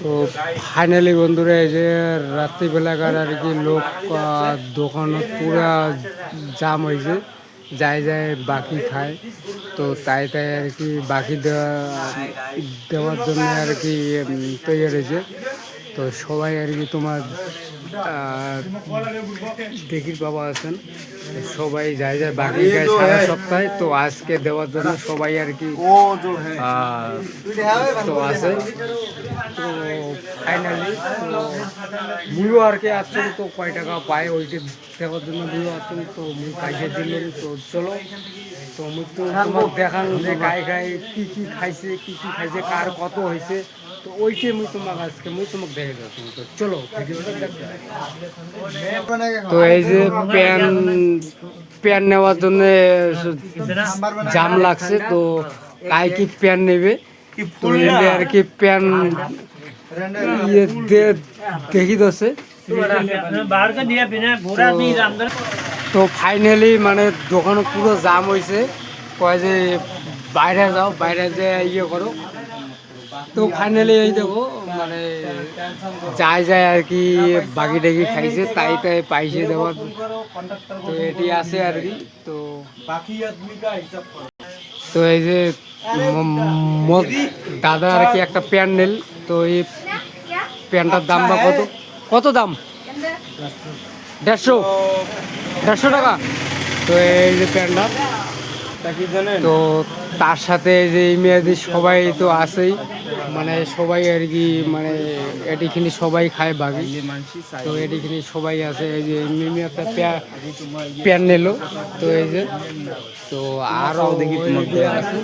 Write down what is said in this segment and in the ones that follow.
তো ফাইনালি বন্ধুরা এই যে রাত্রিবেলাকার আর কি লোক দোকান পুরা জাম হয়েছে, যাই যায় বাকি খায়। তো তাই তাই আর কি বাকি দেওয়া দেওয়ার জন্য আর কি তৈরি হয়েছে। তো সবাই আর কি তোমার দেখির বাবা আছেন। সবাই যায় যায় বাকি সারা সপ্তাহে তো আজকে দেওয়ার জন্য সবাই আর কি তো আছে। তো ফাইনালি মুইও আর কি আসছেন তো কয় টাকা পায় ওইটা দেখার জন্য মুইও আসছেন তো মুই পাইসা দিলেন তো চলো। তো মুই তো তোমার দেখান যে গায়ে গায়ে কী কী খাইছে কী কী খাইছে কার কত হয়েছে তো ওইটাই মুই তোমাকে আজকে মুই তোমাকে দেখে যাব তো চলো তো এই যে প্যান প্যান নেওয়ার জন্য জাম লাগছে তো কাই কি প্যান নেবে? আর কি প্যান ইয়ে দেখি দোষে। তো ফাইনালি মানে দোকান পুরো জাম হয়েছে কয় যে বাইরে যাও বাইরে যে ইয়ে করো। তো ফাইনালি এই দেখো মানে যায় যায় আর কি বাকি টাকি খাইছে, তাই তাই পাইছে দেওয়ার তো এটি আছে আর কি, তো তো এই যে দাদা আর কি একটা প্যান্ট নিল, তো এই প্যান্টটার দাম বা কত? কত দাম? দেড়শো। দেড়শো টাকা। তো এই যে প্যান্টটা তো তার সাথে যে এই মেয়েদের সবাই তো আছেই। মানে সবাই আর কি মানে এটিখানি সবাই খায় বাকি তো এটিখানি সবাই আছে এই যে মিমি একটা প্যা- প্যান নিল তো এই যে তো আরও দেখি আছে।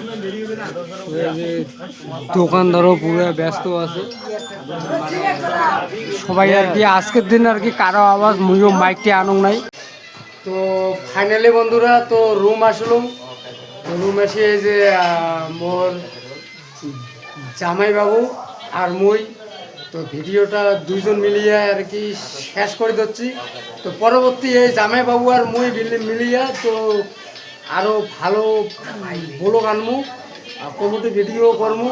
এই যে দোকানদারও পুরো ব্যস্ত আছে। সবাই আর কি আজকের দিন আর কি কারও আওয়াজ মুইও মাইকটি আনুক নাই। তো ফাইনালি বন্ধুরা তো রুম আসলাম। এসে এই যে মোর জামাইবাবু আর মই তো ভিডিওটা দুইজন মিলিয়ে আর কি শেষ করে দিচ্ছি। তো পরবর্তী এই জামাইবাবু আর মই মিলি- মিলিয়ে তো আরও ভালো ব্লগ আনমু আর কমিটি ভিডিও করমু।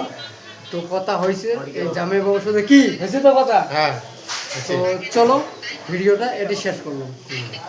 তো কথা হয়েছে এই জামাইবাবুর সাথে কি? হয়েছে তো কথা? হ্যাঁ তো চলো ভিডিওটা এটি শেষ করলাম।